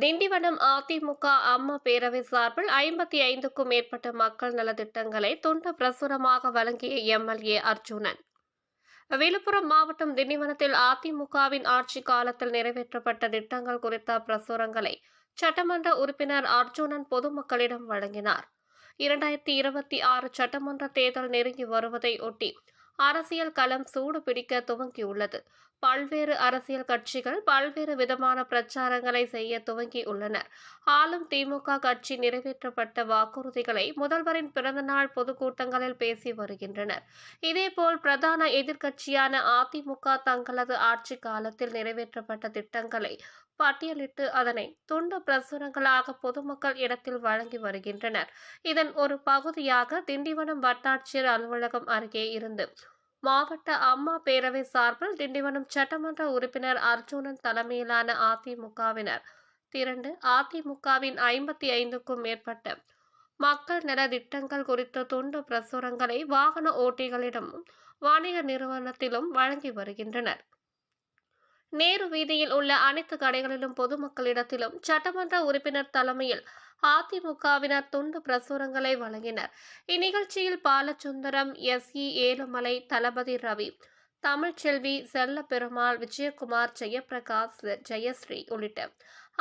திண்டிவனம் அதிமுக அம்மா பேரவை சார்பில் ஐம்பத்தி ஐந்துக்கும் மேற்பட்ட மக்கள் நலத்திட்டங்களை தொண்ட பிரசுரமாக வழங்கிய எம்எல்ஏ அர்ஜுனன். விழுப்புரம் மாவட்டம் திண்டிவனத்தில் அதிமுகவின் ஆட்சி காலத்தில் நிறைவேற்றப்பட்ட திட்டங்கள் குறித்த பிரசுரங்களை சட்டமன்ற உறுப்பினர் அர்ஜுனன் பொதுமக்களிடம் வழங்கினார். இரண்டாயிரத்தி இருபத்தி ஆறு சட்டமன்ற தேர்தல் நெருங்கி வருவதை ஒட்டி அரசியல் களம் சூடு பிடிக்க துவங்கியுள்ளது. பல்வேறு அரசியல் கட்சிகள் பல்வேறு விதமான பிரச்சாரங்களை செய்ய துவங்கியுள்ளனர் ஆளும் திமுக கட்சி நிறைவேற்றப்பட்ட வாக்குறுதிகளை முதல்வரின் பிறந்தநாள் பொதுக்கூட்டங்களில் பேசி வருகின்றனர். இதேபோல் பிரதான எதிர்க்கட்சியான அதிமுக தங்களது ஆட்சி காலத்தில் நிறைவேற்றப்பட்ட திட்டங்களை பட்டியலிட்டு அதனை துண்டு பிரசுரங்களாக பொதுமக்கள் இடத்தில் வழங்கி வருகின்றனர். இதன் ஒரு பகுதியாக திண்டிவனம் வட்டாட்சியர் அலுவலகம் அருகே இருந்து மாவட்ட அம்மா பேரவை சார்பில் திண்டிவனம் சட்டமன்ற உறுப்பினர் அர்ஜுனன் தலைமையிலான அதிமுகவினர். திரண்டு அதிமுகவின் ஐம்பத்தி ஐந்துக்கும் மேற்பட்ட மக்கள் நல திட்டங்கள் குறித்த துண்டு பிரசுரங்களை வாகன ஓட்டிகளிடமும் வணிக நிறுவனத்திலும் வழங்கி வருகின்றனர். நேரு வீதியில் உள்ள அனைத்து கடைகளிலும் பொதுமக்களிடத்திலும் சட்டமன்ற உறுப்பினர் தலைமையில் அதிமுகவினர் துண்டு பிரசுரங்களை வழங்கினர். இந்நிகழ்ச்சியில் பாலசுந்தரம் எஸ். இ. ஏழுமலை தளபதி ரவி தமிழ்ச்செல்வி செல்ல பெருமாள் விஜயகுமார் ஜெயபிரகாஷ் ஜெயஸ்ரீ உள்ளிட்ட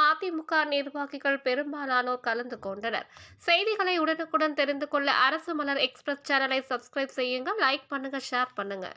அதிமுக நிர்வாகிகள் பெரும்பாலானோர் கலந்து கொண்டனர். செய்திகளை உடனுக்குடன் தெரிந்து கொள்ள அரசு மலர் எக்ஸ்பிரஸ் சேனலை சப்ஸ்கிரைப் செய்யுங்க லைக் பண்ணுங்க ஷேர் பண்ணுங்க.